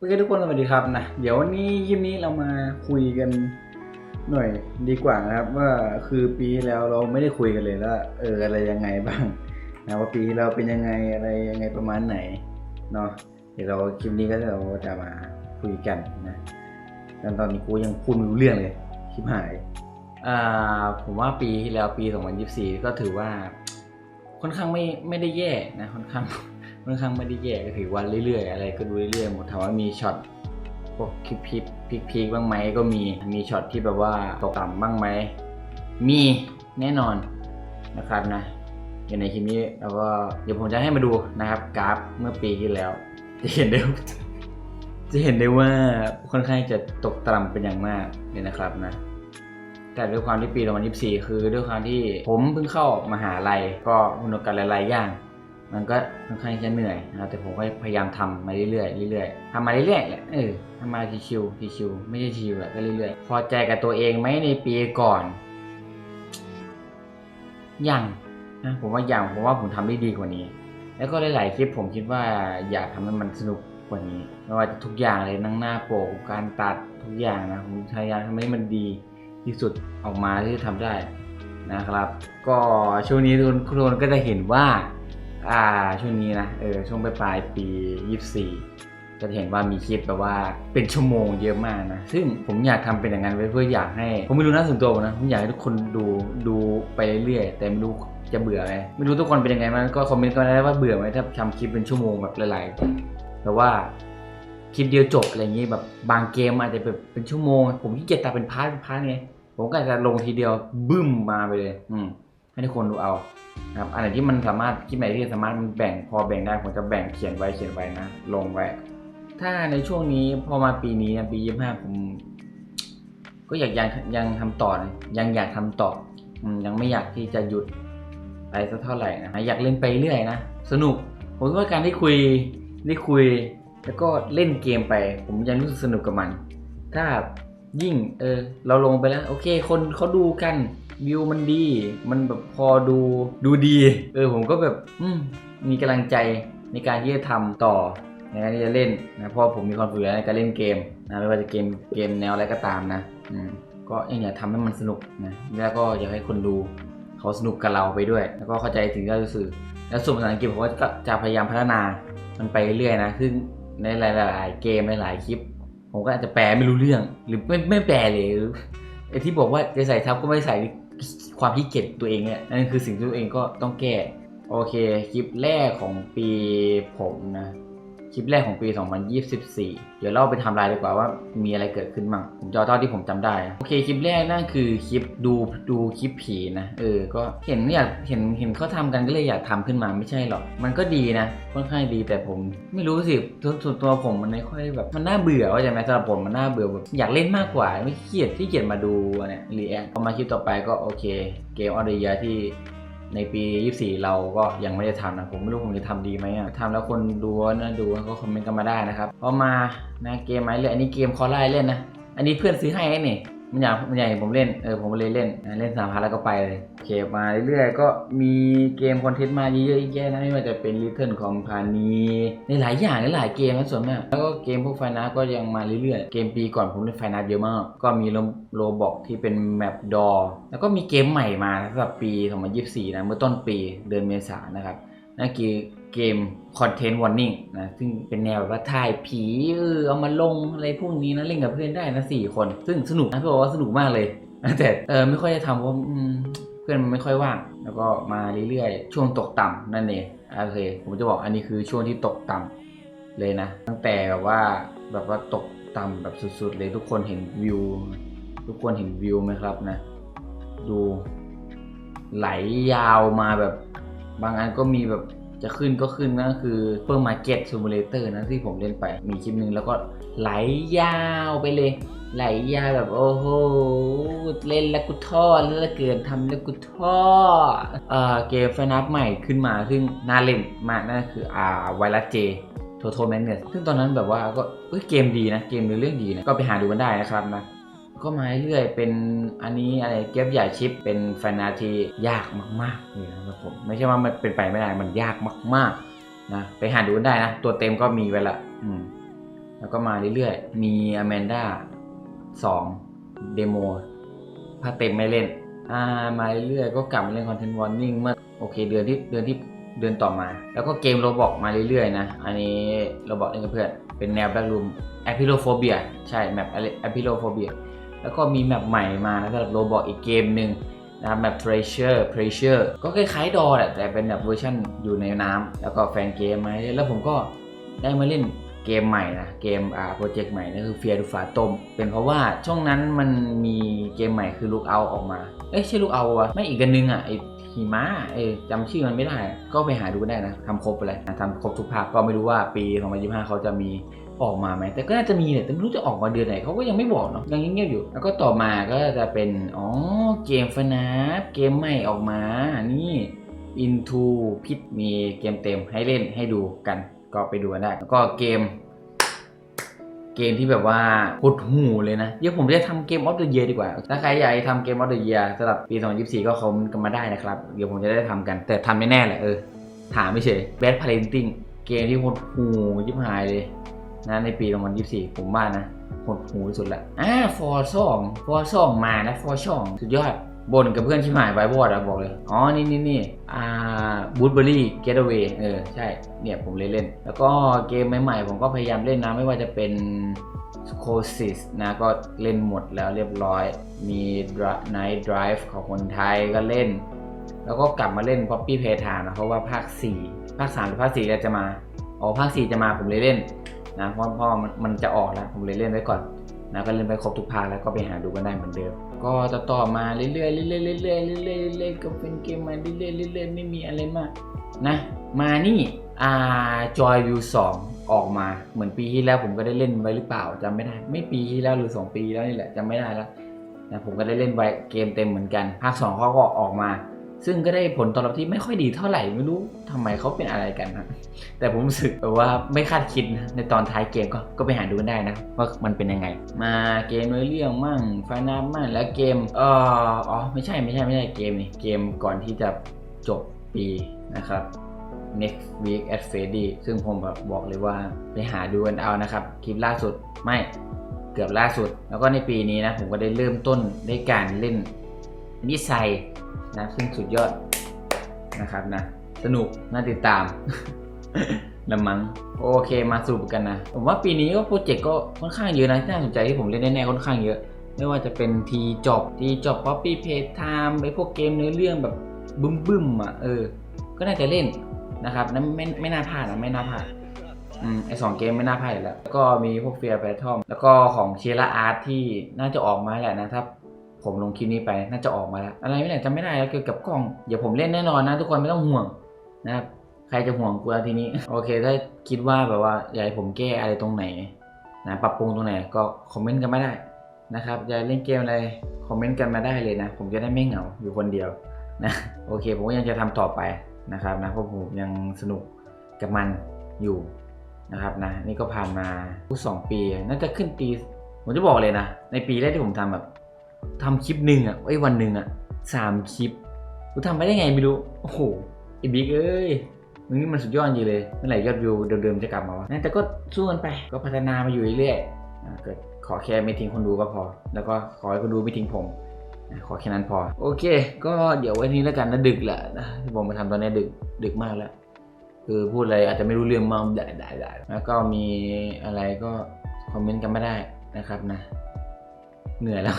โอเคทุกคนสวัสดีครับนะเดี๋ยววันนี้คลิปนี้เรามาคุยกันหน่อยดีกว่านะครับ ว่าคือปีแล้วเราไม่ได้คุยกันเลยแล้วเอออะไรยังไงบ้างนะว่าปีเราเป็นยังไงอะไรยังไงประมาณไหนเนาะเดี๋ยวเราคลิปนี้ก็เราจะมาคุยกันนะแต่ตอนนี้กูยังพูดไม่รู้เรื่องเลยคลิปหายอ่าผมว่าปีที่แล้วปี 2024 ก็ถือว่าค่อนข้างไม่ไม่ได้แย่นะค่อนข้าง ค่อนข้างไม่ได้แย่ก็ถือว่าเรื่อยๆ อะไรก็ดูเรื่อยๆหมดถามว่ามีช็อตพวกคลิปพิพีคพีคบ้างไหมก็มีมีช็อตที่แบบว่าตกต่ำบ้างไหมมีแน่นอนนะครับนะอยู่ในคลิปนี้เราก็เดี๋ยวผมจะให้มาดูนะครับกราฟเมื่อปีที่แล้ว จะเห็นได้จะเห็นได้ว่าค่อนข้างจะตกต่ำเป็นอย่างมากเลยนะครับนะแต่ด้วยความที่ปี2024 คือด้วยความที่ผมเพิ่งเข้ามหาลัยก็หุ่นกันหลายๆอย่าง มันก็ค่อนข้างจะเหนื่อยนะครับแต่ผมก็พยายามทำมาเรื่อยๆเรื่อยๆทำมาเรื่อยๆแหละเออทำมาชิวๆชิวๆไม่ใช่ชิวแหละก็เรื่อยๆ พอใจกับตัวเองไหมในปีก่อนยังนะผมว่ายังผมว่าผมทำได้ดีกว่านี้ แล้วก็หลายๆคลิปผมคิดว่าอยากทำให้มันสนุกกว่านี้ไม่ว่าจะทุกอย่างเลยนั่งหน้าโปกการตัดทุกอย่างนะผมพยายามทำให้มันดีที่สุดออกมาที่จะทำได้นะครับ ก็ช่วงนี้ทุนทุกคนก็จะเห็นว่า อ่าช่วงนี้นะเออช่วงปลายปลายปี 24 จะเห็นว่ามีคลิปแบบว่าเป็นชั่วโมงเยอะมากนะ ซึ่งผมอยากทำเป็นอย่างนั้นไว้เพื่ออยากให้ ผมไม่รู้นะส่วนตัวผมนะ ผมอยากให้ทุกคนดูดูไปเรื่อยๆแต่ไม่รู้จะเบื่อไหมไม่รู้ทุกคนเป็นยังไงมันก็คอมเมนต์กันได้ว่าเบื่อไหมถ้าทำคลิปเป็นชั่วโมงแบบหลายๆแต่ว่าคลิปเดียวจบอะไรอย่างงี้แบบบางเกมอาจจะแบบเป็นชั่วโมง ผมขี้เกียจตัดเป็นพาร์ทเป็นพาร์ทไงผมก็อาจจะลงทีเดียวบึ้มมาไปเลย อืม ให้ทุกคนดูเอานะครับอันไหนที่มันสามารถคลิปไหนที่สามารถมันแบ่งพอแบ่งได้ผมจะแบ่งเขียนไว้เขียนไว้นะ ลงไว้ ถ้าในช่วงนี้พอมาปีนี้นะปียี่ห้าผม ก็อยากยังยังทำต่อนะยังอยากทำต่อยังไม่อยากที่จะหยุดอะไรสักเท่าไหร่นะอยากเล่นไปเรื่อยนะสนุกผมว่าการที่คุยได้คุย แล้วก็เล่นเกมไป ผมยังรู้สึกสนุกกับมัน ถ้า ยิ่งเออเราลงไปแล้ว โอเค คนเขาดูกันวิวมันดี มันแบบพอดูดูดี เออผมก็แบบอืมมีกำลังใจในการที่จะทำต่อในการที่จะเล่นนะเพราะผมมีความฝึกในการเล่นเกมนะไม่ว่าจะเกมเกมแนวอะไรก็ตามนะอืมก็ยังอยากทำให้มันสนุกนะแล้วก็อยากให้คนดูเขาสนุกกับเราไปด้วย แล้วก็เข้าใจถึงที่เราสื่อแล้วส่วนภาษาอังกฤษผมก็จะพยายามพัฒนามันไปเรื่อยนะซึ่งในหลาย ๆ เกมหลายๆคลิป ผมก็อาจจะแปลไม่รู้เรื่อง หรือไม่ไม่แปลเลยหรือไอ้ที่บอกว่าจะใส่ทับก็ไม่ใส่ความขี้เกียจตัวเองเนี่ยนั่นคือสิ่งที่ตัวเองก็ต้องแก้ โอเค คลิปแรกของปีผมนะ คลิปแรกของปี 2024 เดี๋ยวเราไปทำลายดีกว่าว่ามีอะไรเกิดขึ้นบ้างผมจะเอเท่าที่ผมจำได้ โอเคคลิปแรกนั่นคือคลิปดูดูคลิปผีนะ เออ ก็เห็นอยากเห็นเห็นเขาทำกันก็เลยอยากทำขึ้นมาไม่ใช่หรอก มันก็ดีนะ ค่อนข้างดีแต่ผม ไม่รู้สิส่วนตัวผมมันไม่ค่อยแบบมันน่าเบื่อว่าใจไหมสำหรับผมมันน่าเบื่อแบบอยากเล่นมากกว่าไม่ขี้เกียจที่เกียจมาดูเนี่ยรีแอคพอมาคลิปต่อไปก็โอเค เกมออเดียที่ ในปี 24 เราก็ยังไม่ได้ทำนะ ผมไม่รู้ผมจะทำดีไหมอะทำแล้วคนดูนะดูก็คอมเมนต์กันมาได้นะครับพอมานะเกมไหมเลยอันนี้เกมคอไล่เล่นนะ อันนี้เพื่อนซื้อให้นี่ มันอยากมันอยากเห็นผมเล่นเออผมก็เลยเล่นเล่นสามพันแล้วก็ไปเลยโอเคมาเรื่อยๆก็มีเกมคอนเทนต์มาเยอะๆแยะนะไม่ว่าจะเป็น Little Company ในหลายอย่างหลายเกมนะส่วนมากแล้วก็เกมพวกไฟนาก็ยังมาเรื่อยๆเกมปีก่อนผมเล่นไฟนาเยอะมากก็มีโลบอกที่เป็นแมปดอแล้วก็มีเกมใหม่มาสำหรับปี 2024นะเมื่อต้นปีเดือนเมษายนนะครับนั่นคือ เกม Content Warning นะซึ่งเป็นแนวแบบว่าถ่ายผีเออเอามาลงอะไรพวกนี้นะเล่นกับเพื่อนได้นะสี่คน ซึ่งสนุกนะเพื่อนบอกว่าสนุกมากเลย แต่เออไม่ค่อยจะทำเพราะเพื่อนมันไม่ค่อยว่าง แล้วก็มาเรื่อยๆ ช่วงตกต่ำนั่นเองโอเค ผมจะบอกอันนี้คือช่วงที่ตกต่ำเลยนะ ตั้งแต่แบบว่าแบบว่าตกต่ำแบบสุดๆ เลยทุกคนเห็นวิว ทุกคนเห็นวิวไหมครับนะ ดูไหลยาวมาแบบบางอันก็มีแบบ จะขึ้นก็ขึ้นนะคือเปิร์มาร์เก็ตซิมูเลเตอร์นะที่ผมเล่นไปมีคลิปหนึ่งแล้วก็ไหลยาวไปเลย ไหลยาวแบบโอ้โหเล่นแล้วกูท้อแล้วเกินทำแล้วกูท้อเอ่อเกมไฟนับใหม่ขึ้นมาซึ่งน่าเล่นมากนั่นคืออ่าไวรัสเจโทโทแมกเนสซึ่งตอนนั้นแบบว่าก็เอ้ยเกมดีนะเกมเนื้อเรื่องดีนะก็ไปหาดูกันได้นะครับนะ ก็มาเรื่อยๆเป็นอันนี้อะไรเก็บใหญ่ชิปเป็นแฟนนาทียากมากๆเลยนะครับผมไม่ใช่ว่ามันเป็นไปไม่ได้มันยากมากๆนะไปหาดูกันได้นะ ตัวเต็มก็มีไว้ละอืมแล้วก็มาเรื่อยๆ มีอแมนด้า2เดโมภาเต็มไม่เล่นอ่ามาเรื่อยๆ ก็กลับมาเล่นคอนเทนต์วอร์นิ่งเมื่อโอเคเดือนที่เดือนที่เดือนต่อมา แล้วก็เกมโรบอกมาเรื่อยๆนะ อันนี้โรบอกเล่นกับเพื่อนเป็นแนวแบล็กรูมแอพิโลโฟเบียใช่แมปแอพิโลโฟเบีย แล้วก็มีแมปใหม่มานะสำหรับโรบอกอีกเกมหนึ่งนะครับแมป Treasure Treasure ก็คล้ายๆดอแหละแต่เป็นแบบเวอร์ชันอยู่ในน้ำแล้วก็แฟนเกมมาแล้วผมก็ได้มาเล่นเกมใหม่นะเกมอ่าโปรเจกต์ใหม่นั่นคือเฟียดูฝาต้มเป็นเพราะว่าช่วงนั้นมันมีเกมใหม่คือ Look Out ออกมาเอ้ยใช่ Look Out วะไม่อีกกันนึงอะไอหิมะเอ้จำชื่อมันไม่ได้ ก็ไปหาดูได้นะทำครบไปเลยนะทำครบทุกภาคก็ไม่รู้ว่าปี 2025 เขาจะมี ออกมาไหมแต่ก็น่าจะมีเนี่ยแต่ไม่รู้จะออกมาเดือนไหนเขาก็ยังไม่บอกเนาะยังเงียบๆอยู่ แล้วก็ต่อมาก็จะเป็นอ๋อเกมฟนาฟเกมใหม่ออกมานี่ Into พิษมีเกมเต็มให้เล่นให้ดูกัน ก็ไปดูกันได้ แล้วก็เกม เกมที่แบบว่าหดหูเลยนะ เดี๋ยวผมจะทำเกมออฟเดอะเยียดีกว่า ถ้าใครอยากทำเกมออฟเดอะเยียสำหรับปี 2024 ก็คอมกันมาได้นะครับ เดี๋ยวผมจะได้ทำกัน แต่ทำไม่แน่แหละเออ ถามไม่เฉย Bad Parenting เกมที่หดหูยิบหายเลย นะในปี 2024 ผมว่านะหดหูสุดละอ่าฟอร์ซองฟอร์ซองมานะฟอร์ช่องสุดยอดบนกับเพื่อนชิมหายไว้บอดอะบอกเลย อ๋อ นี่นี่นี่อ่าบูธเบอรี่เกตเวย์เออ ใช่ เนี่ยผมเลยเล่น แล้วก็เกมใหม่ๆ ผมก็พยายามเล่นนะ ไม่ว่าจะเป็นโคซิสนะ ก็เล่นหมดแล้วเรียบร้อย มี Night Drive ของคนไทยก็เล่น แล้วก็กลับมาเล่น Poppy Playtime นะ เพราะว่าภาค 4 ภาค 3 หรือภาค 4 จะมา อ๋อ ภาค 4 จะมาผมเลยเล่น นะเพราะพราะมันจะออกแล้วผมเลยเล่นไว้ก่อนนะก็เล่นไปครบทุกภาคแล้วก็ไปหาดูกันได้เหมือนเดิม ก็จะต่อมาเรื่อยๆเรื่อยๆเรื่อยๆเรื่อยๆเรื่อยๆเรื่อยๆก็เป็นเกมมาเรื่อยๆเรื่อยๆไม่มีอะไรมากนะ มานี่อ่า Joy View 2ออกมาเหมือนปีที่แล้วผมก็ได้เล่นไว้หรือเปล่าจำไม่ได้ ไม่ปีที่แล้วหรือ 2 ปีแล้วนี่แหละจำไม่ได้แล้วนะผมก็ได้เล่นไว้เกมเต็มเหมือนกัน ภาค2เขาก็ออกมา ซึ่งก็ได้ผลตอบรับที่ไม่ค่อยดีเท่าไหร่ไม่รู้ทำไมเขาเป็นอะไรกันนะแต่ผมรู้สึกแบบว่าไม่คาดคิดนะในตอนท้ายเกมก็ก็ไปหาดูกันได้นะ ว่ามันเป็นยังไง มาเกมเนื้อเรื่องมั่งไฟนามั่งแล้วเกมเอ่ออ๋อไม่ใช่ไม่ใช่ไม่ใช่เกมนี่เกมก่อนที่จะจบปีนะครับ next week at Freddy ซึ่งผมแบบบอกเลยว่าไปหาดูกันเอานะครับ คลิปล่าสุดไม่เกือบล่าสุด แล้วก็ในปีนี้นะผมก็ได้เริ่มต้นได้การเล่น นิสัยนะซึ่งสุดยอดนะครับนะ สนุกน่าติดตามละมังโอเคมาสรุปกันนะ ผมว่าปีนี้ก็โปรเจกต์ก็ค่อนข้างเยอะนะที่น่าสนใจที่ผมเล่นแน่ๆค่อนข้างเยอะ ไม่ว่าจะเป็นทีจบทีจบป๊อปปี้เพย์ไทม์ไอพวกเกมเนื้อเรื่องแบบบึ้มๆอะเออ ก็น่าจะเล่นนะครับนั้นไม่ไม่น่าพลาดนะไม่น่าพลาดอืมไอสองเกมไม่น่าพลาดแล้ว แล้วก็มีพวกเฟียร์แฟทอมแล้วก็ของเชล่าอาร์ตที่น่าจะออกมาแหละนะถ้า ผมลงคลิปนี้ไปน่าจะออกมาแล้ว อะไรไม่ไหนจำไม่ได้แล้วเกี่ยวกับกล้องเดี๋ยวผมเล่นแน่นอนนะ ทุกคนไม่ต้องห่วงนะครับใครจะห่วงกูแล้วทีนี้ โอเค ถ้าคิดว่าแบบว่าอยากให้ผมแก้อะไรตรงไหนนะปรับปรุงตรงไหนก็คอมเมนต์กันมาได้นะครับอยากเล่นเกมอะไรคอมเมนต์กันมาได้เลยนะ ผมจะได้ไม่เหงาอยู่คนเดียวนะโอเค ผมก็ยังจะทำต่อไปนะครับนะเพราะผมยังสนุกกับมันอยู่นะครับนะนี่ก็ผ่านมาผู้สองปี น่าจะขึ้นปี ผมจะบอกเลยนะ ในปีแรกที่ผมทำแบบ ทำคลิปหนึ่งอะไอ้วันหนึ่งอะสามคลิปกูทำไปได้ไงไม่รู้ โอ้โหไอ้บิ๊กเอ้ยมึงนี่มันสุดยอดจริงเลยเมื่อไหร่ยอดวิวเดิมๆจะกลับมาวะนะแต่ก็สู้กันไปก็พัฒนามาอยู่เรื่อยๆอ่าก็ขอแค่ไม่ทิ้งคนดูก็พอ แล้วก็ขอให้คนดูไม่ทิ้งผมขอแค่นั้นพอ โอเค ก็เดี๋ยววันนี้แล้วกันนะดึกแหละนะที่ผมมาทำตอนนี้ดึกดึกมากแล้ว คือพูดอะไรอาจจะไม่รู้เรื่องมากได้ได้ได้แล้วก็มีอะไรก็คอมเมนต์กันไม่ได้นะครับนะ เหนื่อยแล้ว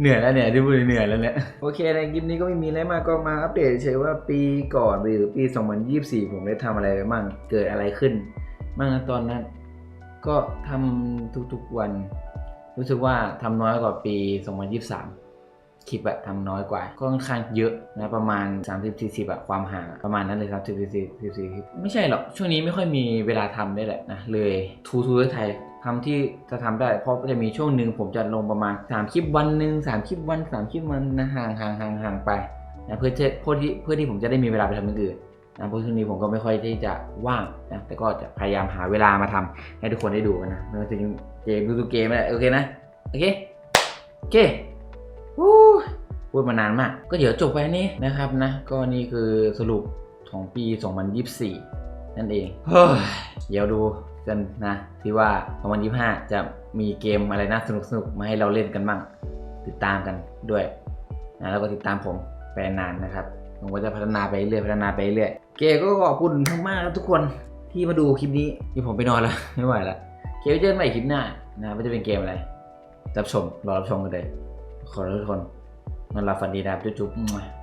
เหนื่อยแล้วเนี่ยที่พูดเหนื่อยแล้วเนี่ยโอเคในคลิปนี้ก็ไม่มีอะไรมากก็มาอัปเดตเฉยว่าปีก่อนหรือปี 2024 ผมได้ทำอะไรไปบ้างเกิดอะไรขึ้นบ้างนะตอนนั้น ก็ทำทุกๆวัน รู้สึกว่าทำน้อยกว่าปี 2023 คลิปอะทำน้อยกว่าก็ค่อนข้างเยอะนะประมาณ 30-40อะความห่างประมาณนั้นเลยครับ30-40คลิปไม่ใช่หรอกช่วงนี้ไม่ค่อยมีเวลาทำได้แหละนะเลยทูทูไทย ทำที่จะทำได้ เพราะจะมีช่วงหนึ่งผมจะลงประมาณ3คลิปวันหนึ่ง3คลิปวัน3คลิปวันนะห่างห่างห่างห่างไปนะเพื่อเพื่อที่เพื่อที่ผมจะได้มีเวลาไปทำอย่างอื่นนะเพราะช่วงนี้ผมก็ไม่ค่อยที่จะว่างนะแต่ก็จะพยายามหาเวลามาทำให้ทุกคนได้ดูกันนะไม่ว่าจะเป็นเกมดูเกมอะไรโอเคนะโอเคโอเควู้พูดมานานมาก ก็เดี๋ยวจบไปนี้นะครับนะ ก็นี่คือสรุปของปี 2024 นั่นเองเฮ้ยเดี๋ยวดู กันนะที่ว่า 2025 จะมีเกมอะไรน่าสนุกสนุกมาให้เราเล่นกันบ้าง ติดตามกันด้วยนะแล้วก็ติดตามผมไปนานนะครับผมก็จะพัฒนาไปเรื่อยพัฒนาไปเรื่อยเกก็ขอบคุณมากๆทุกคนที่มาดูคลิปนี้ที่ผมไปนอนแล้วไม่ไหวแล้วเกไว้เจอกันใหม่คลิปหน้านะว่าจะเป็นเกมอะไรรับชมรอรับชมกันเลยขอทุกคนนอนหลับฝันดีนะครับจุ๊บๆ